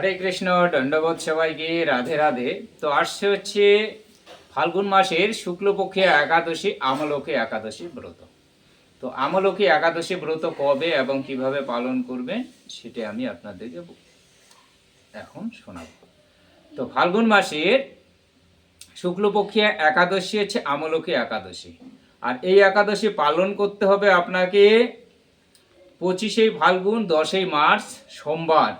হরে কৃষ্ণ, দণ্ডবোধ সবাইকে, রাধে রাধে। তো আসছে হচ্ছে ফাল্গুন মাসের শুক্লপক্ষে একাদশী, আমলকে একাদশী ব্রত। তো আমলকে একাদশী ব্রত কবে এবং কীভাবে পালন করবেন সেটা আমি আপনাদেরকে এখন শোনাব। তো ফাল্গুন মাসের শুক্লপক্ষে একাদশী হচ্ছে আমলকে একাদশী। আর এই একাদশী পালন করতে হবে আপনাকে পঁচিশে ফাল্গুন, দশই মার্চ সোমবার।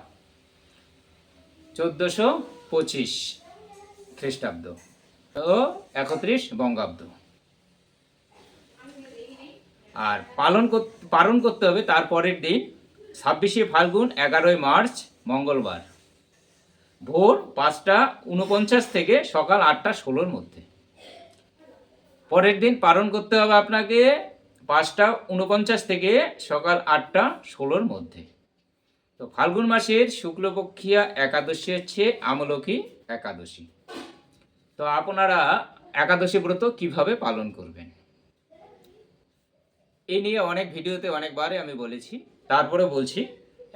চোদ্দোশো পঁচিশ খ্রিস্টাব্দ ও একত্রিশ বঙ্গাব্দ। আর পালন পালন করতে হবে তার পরের দিন ছাব্বিশে ফাল্গুন, এগারোই মার্চ, মঙ্গলবার। ভোর পাঁচটা উনপঞ্চাশ থেকে সকাল আটটা ষোলোর মধ্যে। পরের দিন পালন করতে হবে আপনাকে পাঁচটা উনপঞ্চাশ থেকে সকাল আটটা ষোলোর মধ্যে। তো ফাল্গুন মাসের শুক্লপক্ষিয়া একাদশী হচ্ছে আমলকি একাদশী। তো আপনারা একাদশী ব্রত কীভাবে পালন করবেন? এই নিয়ে অনেক ভিডিওতে অনেকবারই আমি বলেছি। তারপরে বলছি,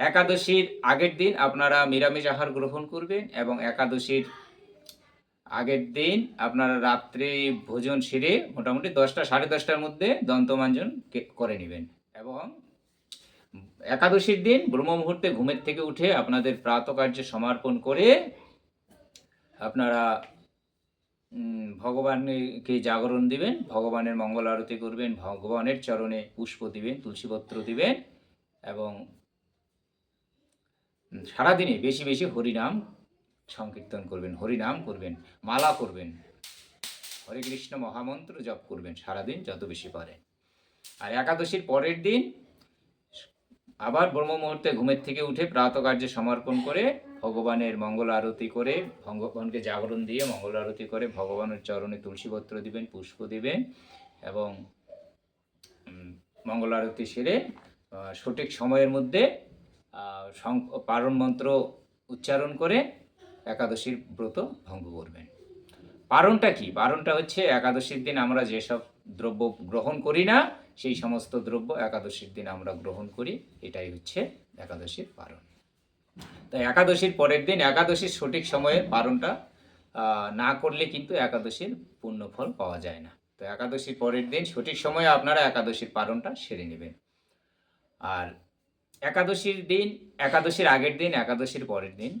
একাদশীর আগের দিন আপনারা নিরামিষ আহার গ্রহণ করবেন এবং একাদশীর আগের দিন আপনারা রাত্রে ভোজন সেরে মোটামুটি দশটা, সাড়ে দশটার মধ্যে দন্তমাঞ্জন করে নেবেন এবং একাদশীর দিন, ব্রহ্ম মুহূর্তে ঘুমের থেকে উঠে আপনাদের প্রাতকার্য সমর্পণ করে আপনারা ভগবানকে জাগরণ দিবেন, ভগবানের মঙ্গল আরতি করবেন, ভগবানের চরণে পুষ্প দিবেন, তুলসীপত্র দিবেন এবং সারাদিনে বেশি বেশি হরিনাম সংকীর্তন করবেন, হরিনাম করবেন, মালা করবেন। হরে কৃষ্ণ মহামন্ত্র জপ করবেন সারাদিন যত বেশি পারেন। আর একাদশীর পরের দিন আবার ব্রহ্ম মুহূর্তে ঘুমের থেকে উঠে প্রাতকার্যে সমর্পণ করে ভগবানের মঙ্গল আরতি করে ভগবানকে জাগরণ দিয়ে মঙ্গল আরতি করে ভগবানের চরণে তুলসীপত্র দিবেন, পুষ্প দিবেন এবং মঙ্গল আরতি সেরে সঠিক সময়ের মধ্যে পারণ মন্ত্র উচ্চারণ করে একাদশীর ব্রত ভঙ্গ করবেন। পারণটা কি? পারণটা হচ্ছে একাদশীর দিন আমরা যেসব দ্রব্য গ্রহণ করি না সেই সমস্ত দ্রব্য একাদশীর দিন আমরা গ্রহণ করি, এটাই হচ্ছে একাদশীর পারণ। তো একাদশীর পরের দিন, একাদশীর সঠিক সময়ে পারণটা না করলে কিন্তু একাদশীর পুণ্যফল পাওয়া যায় না। তো একাদশীর পরের দিন সঠিক সময়ে আপনারা একাদশীর পারণটা সেরে নেবেন। আর একাদশীর দিন, একাদশীর আগের দিন, একাদশীর পরের দিন,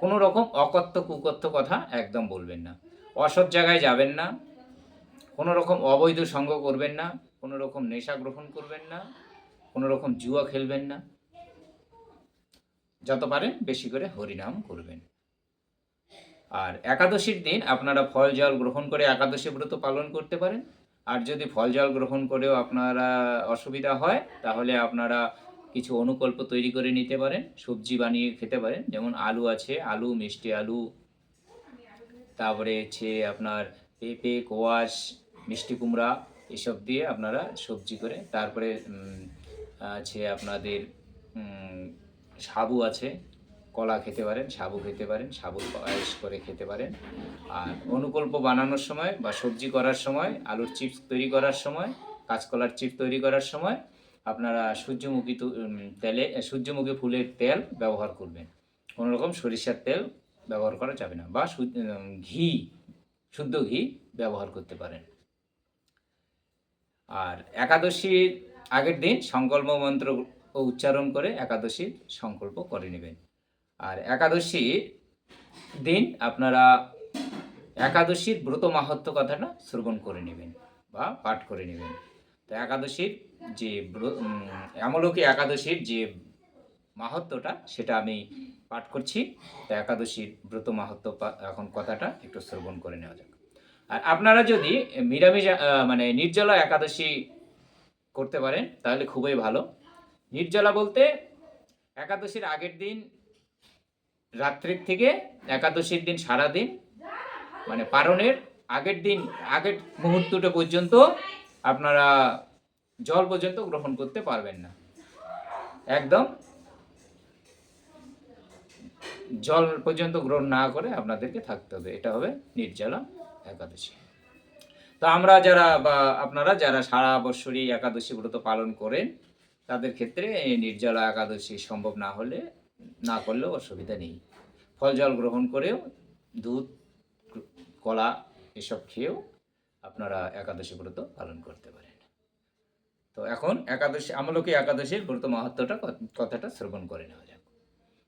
কোনো রকম অকথ্য, কুকথ্য কথা একদম বলবেন না। অসৎ জায়গায় যাবেন না, কোনো রকম অবৈধ সঙ্গ করবেন না কোনো রকম নেশা গ্রহণ করবেন না, কোনো রকম জুয়া খেলবেন না। যত পারেন বেশি করে হরিনাম করবেন। আর একাদশীর দিন আপনারা ফল জল গ্রহণ করে একাদশী ব্রত পালন করতে পারেন। আর যদি ফল জল গ্রহণ করেও আপনারা অসুবিধা হয়, তাহলে আপনারা কিছু অনুকল্প তৈরি করে নিতে পারেন, সবজি বানিয়ে খেতে পারেন। যেমন আলু আছে, আলু, মিষ্টি আলু। তারপরে হচ্ছে আপনার পেঁপে, কোয়াশ, মিষ্টি কুমড়া। এসব দিয়ে আপনারা সবজি করে, তারপরে আছে আপনাদের সাবু আছে, কলা খেতে পারেন, সাবু খেতে পারেন সাবু পায়েস করে খেতে পারেন। আর অনুকল্প বানানোর সময় বা সবজি করার সময়, আলুর চিপস তৈরি করার সময়, কাঁচকলার চিপস তৈরি করার সময় আপনারা সূর্যমুখী তেলে, সূর্যমুখী ফুলের তেল ব্যবহার করবেন। কোনো রকম সরিষার তেল ব্যবহার করা যাবে না বা ঘি, শুদ্ধ ঘি ব্যবহার করতে পারেন। আর একাদশীর আগের দিন সংকল্প মন্ত্র উচ্চারণ করে একাদশীর সংকল্প করে নেবেন। আর একাদশী দিন আপনারা একাদশীর ব্রত মাহাত্ম কথাটা শ্রবণ করে নেবেন বা পাঠ করে নেবেন। তো একাদশীর যে উম, একাদশীর যে মাহাত্মটা সেটা আমি পাঠ করছি। তো একাদশীর ব্রত মাহাত্ম এখন কথাটা একটু শ্রবণ করে নেওয়া যাক। আর আপনারা যদি নিরামিষ মানে নির্জলা একাদশী করতে পারেন, তাহলে খুবই ভালো। নির্জলা বলতে একাদশীর আগের দিন, রাত্রির থেকে একাদশীর দিন সারা দিন মানে পারণের আগের দিন, আগের মুহূর্তটা পর্যন্ত আপনারা জল পর্যন্ত গ্রহণ করতে পারবেন না। একদম জল পর্যন্ত গ্রহণ না করে আপনাদেরকে থাকতে হবে। এটা হবে নির্জলা। একাদশী। তো আমরা যারা বা আপনারা যারা সারা বৎসরই একাদশী ব্রত পালন করেন, তাদের ক্ষেত্রে নির্জলা একাদশী সম্ভব না হলে, না করলেও অসুবিধা নেই। ফল জল গ্রহণ করেও, দুধ, কলা এসব খেয়েও আপনারা একাদশী ব্রত পালন করতে পারেন। তো এখন একাদশী, আমলকি একাদশীর ব্রত মাহাত্মটা কথাটা শ্রবণ করে নেওয়া যাক।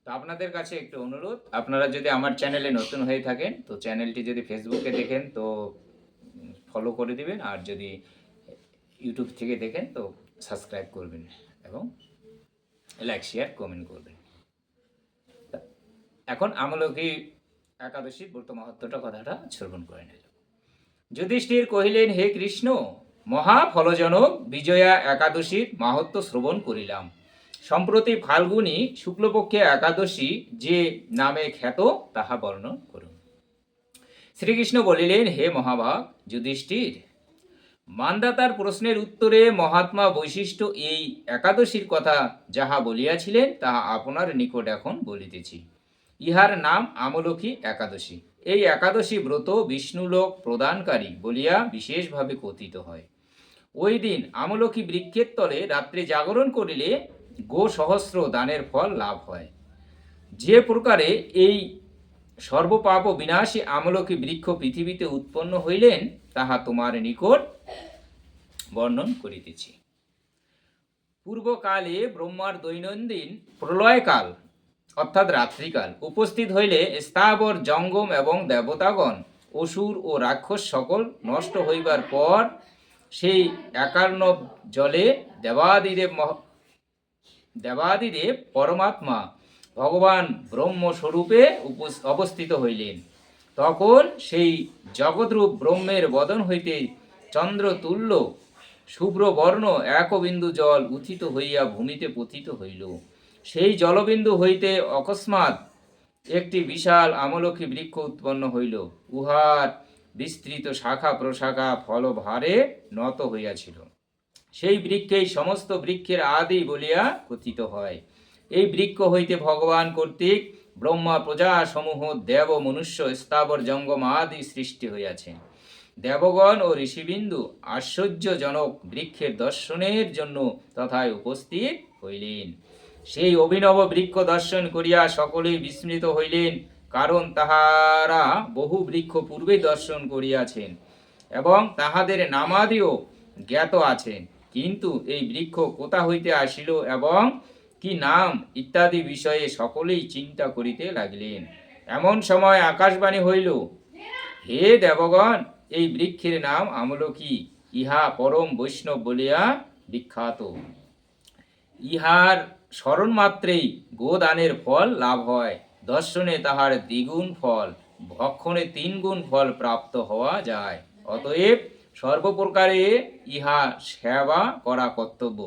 তো আপনাদের কাছে একটু অনুরোধ, আপনারা যদি আমার চ্যানেলে নতুন হয়ে থাকেন, তো চ্যানেলটি যদি ফেসবুকে দেখেন, তো ফলো করে দিবেন, আর যদি ইউটিউব থেকে দেখেন, তো সাবস্ক্রাইব করবেন এবং লাইক শেয়ার কমেন্ট করবেন। এখন আমলকি একাদশী ব্রত মাহাত্মটা কথাটা শ্রবণ করে নিল। যুধিষ্ঠির কহিলেন, হে কৃষ্ণ, মহাফলজনক বিজয়া একাদশীর মাহাত্ম শ্রবণ করিলাম। সম্প্রতি ফাল্গুনী শুক্লপক্ষে একাদশী যে নামে খ্যাত, তাহা বর্ণন করুন। শ্রীকৃষ্ণ বলিলেন, হে মহাভাগ, যুধিষ্ঠির, মান্দাতার প্রশ্নের উত্তরে মহাত্মা বৈশিষ্ট্য এই একাদশীর কথা যাহা বলিয়াছিলেন, তাহা আপনার নিকট এখন বলিতেছি। ইহার নাম আমলকী একাদশী। এই একাদশী ব্রত বিষ্ণুলোক প্রদানকারী বলিয়া বিশেষভাবে কথিত হয়। ওই দিন আমলকি বৃক্ষের তলে রাত্রে জাগরণ করিলে গো সহস্র দানের ফল লাভ হয়। যে প্রকারে এই সর্বপাপ বিনাশী আমলকি বৃক্ষ পৃথিবীতে উৎপন্ন হইলেন, তাহা তোমার নিকট বর্ণন করিতেছি। পূর্বকালে ব্রহ্মার দৈনন্দিন প্রলয়কাল, অর্থাৎ রাত্রিকাল, উপস্থিত হইলে স্থাবর জঙ্গম এবং দেবতাগণ, অসুর ও রাক্ষস সকল নষ্ট হইবার পর সেই একার্ণব জলে দেবাদিদেব দেবাদিদেব পরমাত্মা ভগবান ব্রহ্মস্বরূপে অবস্থিত হইলেন। তখন সেই জগদ্রূপ ব্রহ্মের বদন হইতে চন্দ্রতুল্য শুভ্র বর্ণ একবিন্দু জল উথিত হইয়া ভূমিতে পতিত হইল। সেই জলবিন্দু হইতে অকস্মাৎ একটি বিশাল আমলকি বৃক্ষ উৎপন্ন হইল। উহার বিস্তৃত শাখা প্রশাখা ফলভারে নত হইয়াছিল। সেই বৃক্ষেই সমস্ত বৃক্ষের আদি বলিয়া কথিত হয়। এই বৃক্ষ হইতে ভগবান কর্তৃক ব্রহ্মা প্রজা সমূহ দেব, মনুষ্য, স্থাবর, জঙ্গম আদি সৃষ্টি হইয়াছে। দেবগণ ও ঋষিবিন্দু আশ্চর্যজনক বৃক্ষের দর্শনের জন্য তথায় উপস্থিত হইলেন। সেই অভিনব বৃক্ষ দর্শন করিয়া সকলেই বিস্মৃত হইলেন, কারণ তাহারা বহু বৃক্ষ পূর্বে দর্শন করিয়াছেন এবং তাহাদের নামাদিও জ্ঞাত আছেন। কিন্তু এই বৃক্ষ কোথা হইতে আসিল এবং কি নাম ইত্যাদি বিষয়ে সকলেই চিন্তা করিতে লাগিলেন। এমন সময় আকাশবাণী হইল, হে দেবগণ, এই বৃক্ষের নাম আমলকি, ইহা পরম বৈষ্ণব বলিয়া বিখ্যাত। ইহার স্মরণ মাত্রেই গোদানের ফল লাভ হয়, দর্শনে তাহার দ্বিগুণ ফল, ভক্ষণে তিন গুণ ফল প্রাপ্ত হওয়া যায়। অতএব সর্বপ্রকারে ইহা সেবা করা কর্তব্য।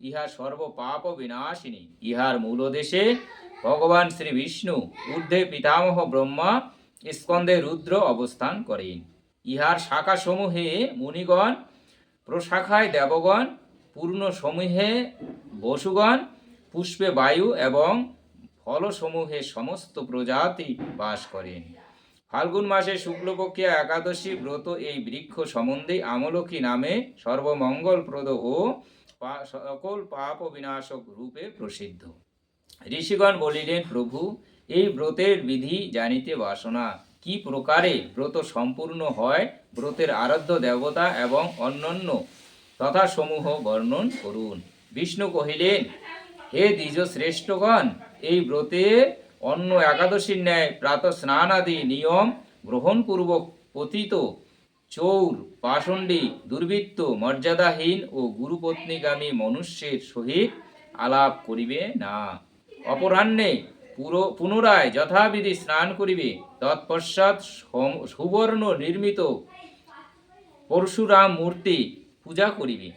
ইহা সর্বপাপ বিনাশিনী। ইহার মূলদেশে ভগবান শ্রী বিষ্ণু, ঊর্ধ্বে পিতামহ ব্রহ্মা স্কন্দে রুদ্র অবস্থান করেন। ইহার শাখাসমূহে মুনিগণ, প্রশাখায় দেবগণ পূর্ণ সমূহে বসুগণ, পুষ্পে বায়ু এবং ফলসমূহে সমস্ত প্রজাতি বাস করেন। ফাল্গুন মাসে শুক্লপক্ষে একাদশী ব্রত এই বৃক্ষ সম্বন্ধে আমলকি নামে সর্বমঙ্গলপ্রদ ও সকল পাপ বিনাশক রূপে প্রসিদ্ধ। ঋষিগণ বলিলেন, প্রভু, এই ব্রতের বিধি জানিতে বাসনা। কি প্রকারে ব্রত সম্পূর্ণ হয়, ব্রতের আরাধ্য দেবতা এবং অন্যান্য তথাসমূহ বর্ণন করুন। বিষ্ণু কহিলেন, হে দ্বিজ শ্রেষ্ঠগণ এই ব্রতে অন্য একাদশীর ন্যায় প্রাত স্নান আদি নিয়ম গ্রহণপূর্বক পতিত চৌর, পাষণ্ডী, দুর্বৃত্ত, মর্যাদাহীন ও গুরুপত্নীগামী মনুষ্যের সহিত আলাপ করিবে না। অপরাহ্নে পুরো, পুনরায় যথাবিধি স্নান করিবে। তৎপশ্চাৎ সুবর্ণ নির্মিত পরশুরাম মূর্তি পূজা করিবে।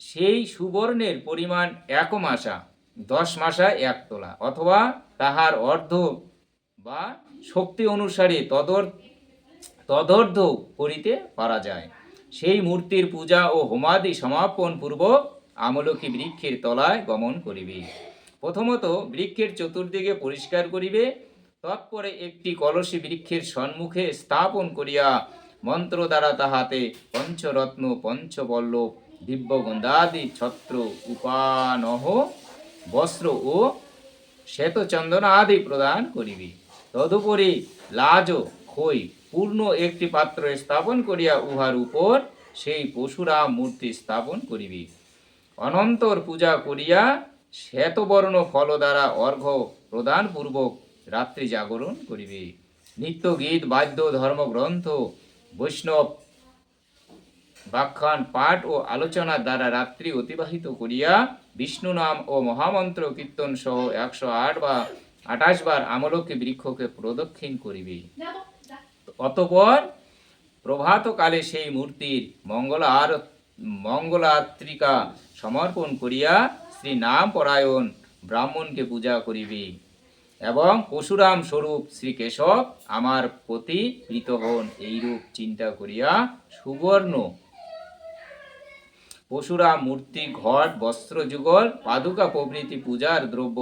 সেই সুবর্ণের পরিমাণ এক মাসা। দশ মাসা এক তোলা, অথবা তাহার অর্ধ বা শক্তি অনুসারে তদর, তদর্ধ করিতে পারা যায়। সেই মূর্তির পূজা ও হোমাদি সমাপন পূর্বক আমলকি বৃক্ষের তলায় গমন করিবে। প্রথমত বৃক্ষের চতুর্দিকে পরিষ্কার করিবে, তৎপরে একটি কলসী বৃক্ষের সম্মুখে স্থাপন করিয়া মন্ত্র দ্বারা তাহাতে পঞ্চরত্ন, পঞ্চবল্লভ, দিব্যগন্ধাদি, ছত্র, উপানহ বস্ত্র ও শ্বেতচন্দন আদি প্রদান করিবে। তদুপরি লাজ খই পূর্ণ একটি পাত্র স্থাপন করিয়া উহার উপর সেই পশুরাম মূর্তি স্থাপন করিবি। অনন্তর পূজা করিয়া শ্বেতবর্ণ ফল দ্বারা অর্ঘ্য প্রদান পূর্বক রাত্রি জাগরণ করিবে। নিত্য গীত, বাদ্য, ধর্মগ্রন্থ, বৈষ্ণব ব্যাখ্যান, পাঠ ও আলোচনার দ্বারা রাত্রি অতিবাহিত করিয়া বিষ্ণু নাম ও মহামন্ত্র কীর্তন সহ একশো আট বা আঠাশ বার আমলকে বৃক্ষকে প্রদক্ষিণ করিবে। অতপর প্রভাতকালে সেই মূর্তির মঙ্গল আর মঙ্গলাত্রিকা সমর্পণ করিয়া শ্রী নাম পরায়ণ ব্রাহ্মণকে পূজা করিবে এবং পশুরাম স্বরূপ শ্রী কেশব আমার প্রতি হন এইরূপ চিন্তা করিয়া সুবর্ণ পশুরাম মূর্তি, ঘট, বস্ত্র, যুগল, পাদুকা প্রভৃতি পূজার দ্রব্য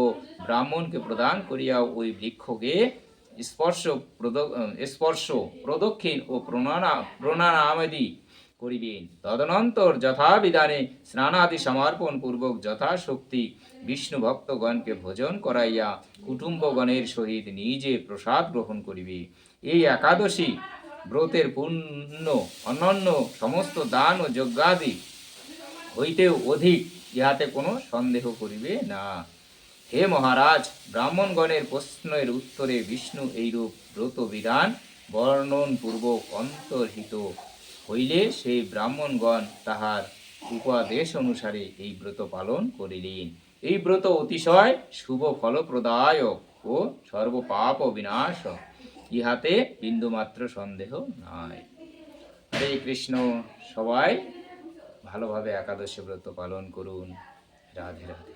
ব্রাহ্মণকে প্রদান করিয়া ওই বৃক্ষকে স্পর্শ স্পর্শ, প্রদক্ষিণ ও প্রণানা প্রণানামাদি করিবেন। তদনন্তর যথাবিধানে স্নানাদি সমর্পণ পূর্বক যথাশক্তি বিষ্ণু ভক্তগণকে ভোজন করাইয়া কুটুম্বগণের সহিত নিজে প্রসাদ গ্রহণ করিবে। এই একাদশী ব্রতের পূর্ণ অন্যান্য সমস্ত দান ও যজ্ঞাদি হইতেও অধিক ইহাতে কোনো সন্দেহ করিবে না। হে মহারাজ, ব্রাহ্মণগণের প্রশ্নের উত্তরে বিষ্ণু এইরূপ ব্রত বিধান বর্ণন পূর্বক অন্তর্হিত হইলে সেই ব্রাহ্মণগণ তাহার উপাদেশ অনুসারে এই ব্রত পালন করিলেন। এই ব্রত অতিশয় শুভ ফলপ্রদায়ক ও সর্বপাপ বিনাশ। ইহাতে বিন্দুমাত্র সন্দেহ নাই। হরে কৃষ্ণ, সবাই ভালোভাবে একাদশী ব্রত পালন করুন। রাধে রাধে।